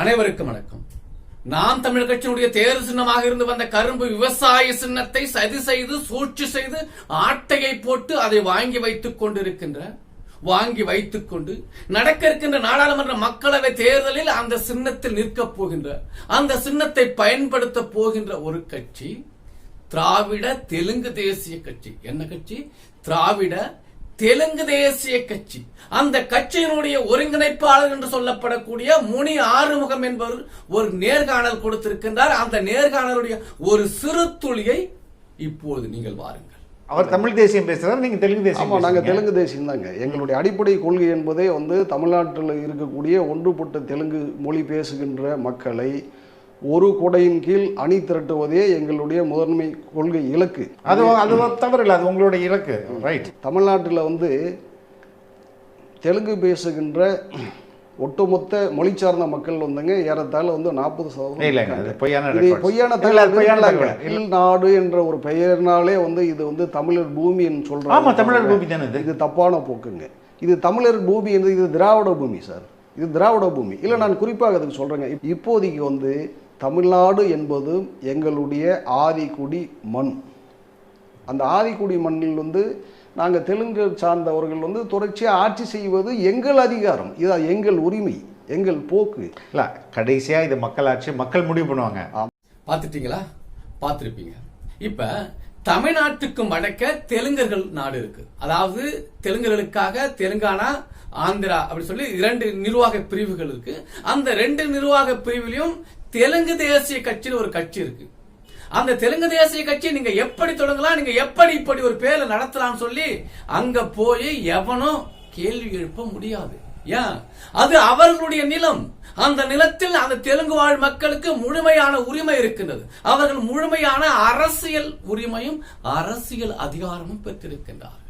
அனைவருக்கும் வணக்கம். நாம் தமிழ் கட்சியினுடைய தேர்வு சின்னமாக இருந்து வந்த கரும்பு விவசாய சின்னத்தை சதி செய்து சூழ்ச்சி செய்து ஆட்டையை போட்டு அதை வாங்கி வைத்துக் கொண்டிருக்கின்ற வாங்கி வைத்துக் கொண்டு நடக்க இருக்கின்ற நாடாளுமன்ற மக்களவை தேர்தலில் அந்த சின்னத்தில் நிற்கப் போகின்ற அந்த சின்னத்தை பயன்படுத்த போகின்ற ஒரு கட்சி திராவிட தெலுங்கு தேசிய கட்சி. என்ன கட்சி? திராவிட தெலுங்கு தேசிய கட்சி. அந்த கட்சியினுடைய ஒருங்கிணைப்பாளர் என்று சொல்லப்படக்கூடிய முனி ஆறுமுகம் என்பவர் ஒரு நேர்காணல் கொடுத்திருக்கின்றார். அந்த நேர்காணலுடைய ஒரு சிறு துளியை இப்போது நீங்கள் வாருங்கள். அவர் தமிழ் தேசியம் பேசுறாரு நீங்க தெலுங்கு தேசியம் ஆமாம் நாங்கள். தெலுங்கு தேசியம் தாங்க. எங்களுடைய அடிப்படை கொள்கை என்பதே வந்து தமிழ்நாட்டில் இருக்கக்கூடிய ஒன்றுபட்ட தெலுங்கு மொழி பேசுகின்ற மக்களை ஒரு கொடையின் கீழ் அணி திரட்டுவதே எங்களுடைய முதன்மை கொள்கை இலக்கு. அது அது தவறில்லை அது உங்களுடைய இலக்கு ரைட் தமிழ்நாட்டில் வந்து தெலுங்கு பேசுகின்ற ஒட்டுமொத்த மொழி சார்ந்த மக்கள் வந்துங்க ஏறத்தாழ வந்து நாற்பது அது பொய்யான. தமிழ் நாடு என்ற ஒரு பெயர்னாலே வந்து இது வந்து தமிழர் பூமின்னு சொல்றாங்க. ஆமா தமிழர் பூமி தானே இது. தப்பான போக்குங்க. இது தமிழர் பூமி என்று இது திராவிட பூமி சார். இது திராவிட பூமி. இல்லை நான் குறிப்பாக அதுக்கு சொல்றேங்க. இப்- இப்போதைக்கு வந்து தமிழ்நாடு என்பது எங்களுடைய ஆதிக்குடி மண். அந்த ஆதிக்குடி மண்ணில் வந்து நாங்கள் தெலுங்கு சார்ந்தவர்கள் வந்து தொடர்ச்சியாக ஆட்சி செய்வது எங்கள் அதிகாரம். இது எங்கள் உரிமை எங்கள் போக்கு. இல்ல கடைசியா இது மக்களாட்சி மக்கள் முடிவு பண்ணுவாங்க. பார்த்துட்டீங்களா? பார்த்திருப்பீங்க. இப்ப தமிழ்நாட்டுக்கும் வடக்க தெலுங்கர்கள் நாடு இருக்கு. அதாவது தெலுங்கர்களுக்காக தெலுங்கானா ஆந்திரா அப்படி சொல்லி இரண்டு நிர்வாக பிரிவுகள் இருக்கு. அந்த ரெண்டு நிர்வாக பிரிவிலையும் தெலுங்கு தேசிய கட்சின்னு ஒரு கட்சி இருக்கு. அந்த தெலுங்கு தேசிய கட்சி நீங்க எப்படி தொடங்கலாம் நீங்க எப்படி இப்படி ஒரு பேரை நடத்தலாம்னு சொல்லி அங்க போய் எவனும் கேள்வி எழுப்ப முடியாது. ஏன்? அது அவர்களுடைய நிலம். அந்த நிலத்தில் அந்த தெலுங்கு வாழ் மக்களுக்கு முழுமையான உரிமை இருக்கின்றது. அவர்கள் முழுமையான அரசியல் உரிமையும் அரசியல் அதிகாரமும் பெற்றிருக்கின்றார்கள்.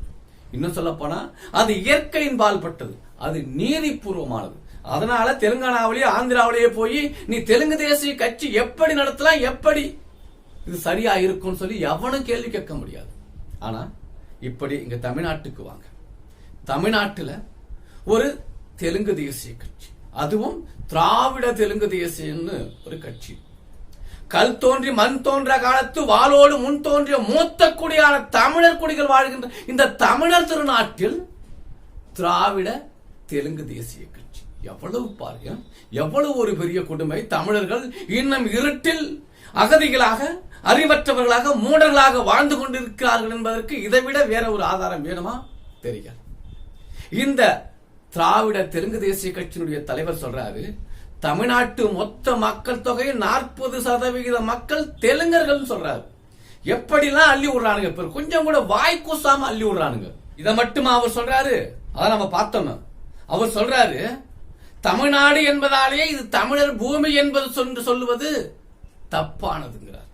இன்னும் சொல்ல போனா அது இயற்கையின் பால்பட்டது. அது நீதிபூர்வமானது. அதனால தெலுங்கானாவிலேயே ஆந்திராவிலேயே போய் நீ தெலுங்கு தேசிய கட்சி எப்படி நடத்தலாம் எப்படி? இது சரியா இருக்கும்னு சொல்லி எவனும் கேள்வி கேட்க முடியாது. ஆனா இப்படி இங்க தமிழ்நாட்டுக்கு வாங்க. தமிழ்நாட்டுல ஒரு தெலுங்கு தேசிய கட்சி அதுவும் திராவிட தெலுங்கு தேசியம்னு ஒரு கட்சி. கல் தோன்றி மண் தோன்ற காலத்து வாளோடு முன் தோன்றிய மூத்த குடியான தமிழர் குடிகள் வாழ்கின்ற இந்த தமிழர் திருநாட்டில் திராவிட தெலுங்கு தேசிய கட்சி. எவ்வளவு பாருங்க எவ்வளவு ஒரு பெரிய கொடுமை. தமிழர்கள் இன்னும் இருட்டில் அகதிகளாக அறிவற்றவர்களாக மூடர்களாக வாழ்ந்து கொண்டிருக்கிறார்கள் என்பதற்கு இதைவிட வேற ஒரு ஆதாரம் வேணுமா? தெரியாது. இந்த திராவிட தெலுங்கு தேசிய கட்சியினுடைய தலைவர் சொல்றாரு தமிழ்நாட்டு மொத்த மக்கள் தொகை நாற்பது சதவிகித மக்கள் தெலுங்கர்கள் சொல்றாரு. எப்படிலாம் அள்ளி விடுறானுங்க? இப்ப கொஞ்சம் கூட வாய் கூசாம அள்ளி விடுறானுங்க. இதை மட்டுமா அவர் சொல்றாரு? அதை நம்ம பார்த்தோம். அவர் சொல்றாரு தமிழ்நாடு என்பதாலேயே இது தமிழர் பூமி என்பது சொன்று சொல்லுவது தப்பானதுங்கிறார்.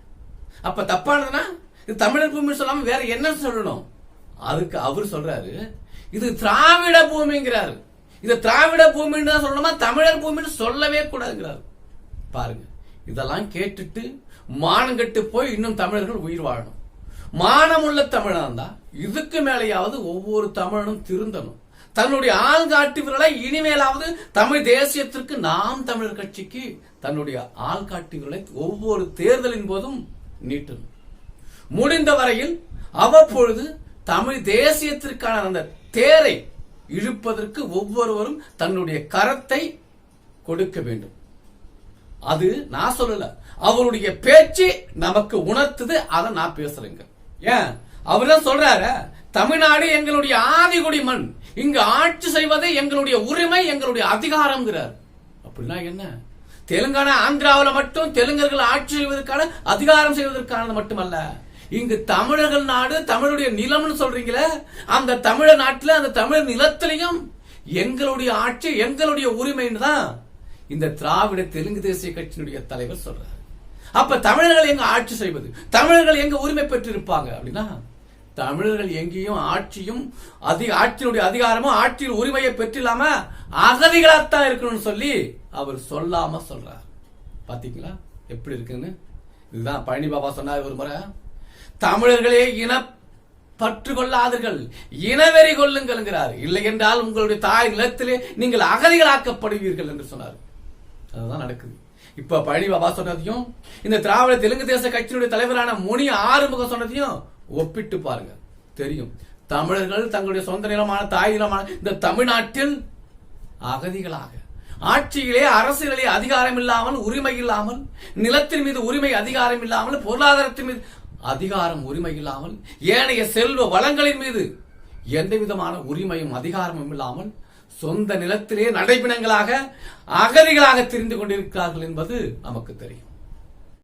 அப்ப தப்பானதுன்னா இது தமிழர் பூமி சொல்லாம வேற என்ன சொல்லணும்? அதுக்கு அவர் சொல்றாரு இது திராவிட பூமிங்கிறாரு. இது திராவிட பூமின்னு தான் சொல்லணுமா? தமிழர் பூமின்னு சொல்லவே கூடாதுங்கிறார். பாருங்க இதெல்லாம் கேட்டுட்டு மானங்கட்டு போய் இன்னும் தமிழர்கள் உயிர் வாழணும். மானமுள்ள தமிழன் தான் இதுக்கு மேலேயாவது ஒவ்வொரு தமிழனும் திருந்தணும். தன்னுடைய ஆள்காட்டி விரலை இனிமேலாவது தமிழ் தேசியத்திற்கு நாம் தமிழர் கட்சிக்கு தன்னுடைய ஆள்காட்டி விரலை ஒவ்வொரு தேர்தலின் போதும் நீட்டும் முடிந்த வரையில் அவ்வப்பொழுது தமிழ் தேசியத்திற்கான அந்த தேரை இழுப்பதற்கு ஒவ்வொருவரும் தன்னுடைய கரத்தை கொடுக்க வேண்டும். அது நான் சொல்லல. அவருடைய பேச்சு நமக்கு உணர்த்துது அதை நான் பேசுறேங்க. ஏன்? அவர்தான் சொல்றாரு? தமிழ்நாடு எங்களுடைய ஆதிகுடி மண். இங்கு ஆட்சி செய்வது எங்களுடைய உரிமை எங்களுடைய அதிகாரம்ங்கிறார். அப்படின்னா என்ன? தெலுங்கானா ஆந்திராவில் மட்டும் தெலுங்கர்கள் ஆட்சி செய்வதற்கான அதிகாரம் செய்வதற்கானது மட்டுமல்ல. இங்கு தமிழர்கள் நாடு தமிழுடைய நிலம்னு சொல்றீங்களே அந்த தமிழ நாட்டில் அந்த தமிழ் நிலத்திலையும் எங்களுடைய ஆட்சி எங்களுடைய உரிமைன்னு தான் இந்த திராவிட தெலுங்கு தேசிய கட்சியினுடைய தலைவர் சொல்றாரு. அப்ப தமிழர்கள் எங்க ஆட்சி செய்வது? தமிழர்கள் எங்க உரிமை பெற்றிருப்பாங்க அப்படின்னா தமிழர்கள் எங்கேயும் ஆட்சியும் அதிக ஆட்சியினுடைய அதிகாரமும் ஆட்சியில் உரிமையை பெற்றில்லாம அகதிகளாத்தான் இருக்கணும்னு சொல்லி அவர் சொல்லாம சொல்றார். பாத்தீங்களா? எப்படி இருக்குன்னு? இதுதான் பழனி பாபா சொன்னார் ஒரு முறை. தமிழர்களே இன பற்று கொள்ளாதீர்கள் இனவெறி கொள்ளுங்கள்ங்கிறார் இல்லை என்றால் உங்களுடைய தாய் நிலத்திலே நீங்கள் அகதிகளாக்கப்படுவீர்கள் என்று சொன்னார். அதுதான் நடக்குது. இப்ப பழனி பாபா சொன்னதையும் இந்த திராவிட தெலுங்கு தேச கட்சியினுடைய தலைவரான முனி ஆறுமுகம் சொன்னதையும் ஒப்பிட்டு பாருங்க. தெரியும். தமிழர்கள் தங்களுடைய சொந்த நிலமான தாய் நிலமான இந்த தமிழ்நாட்டில் அகதிகளாக ஆட்சியிலே அரசுகளே அதிகாரம் இல்லாமல் உரிமை இல்லாமல் நிலத்தின் மீது உரிமை அதிகாரம் இல்லாமல் பொருளாதாரத்தின் மீது அதிகாரம் உரிமை இல்லாமல் ஏனைய செல்வ வளங்களின் மீது எந்த விதமான உரிமையும் அதிகாரமும் இல்லாமல் சொந்த நிலத்திலே நடைபிணங்களாக அகதிகளாக திரிந்து கொண்டிருக்கிறார்கள் என்பது நமக்கு தெரியும்.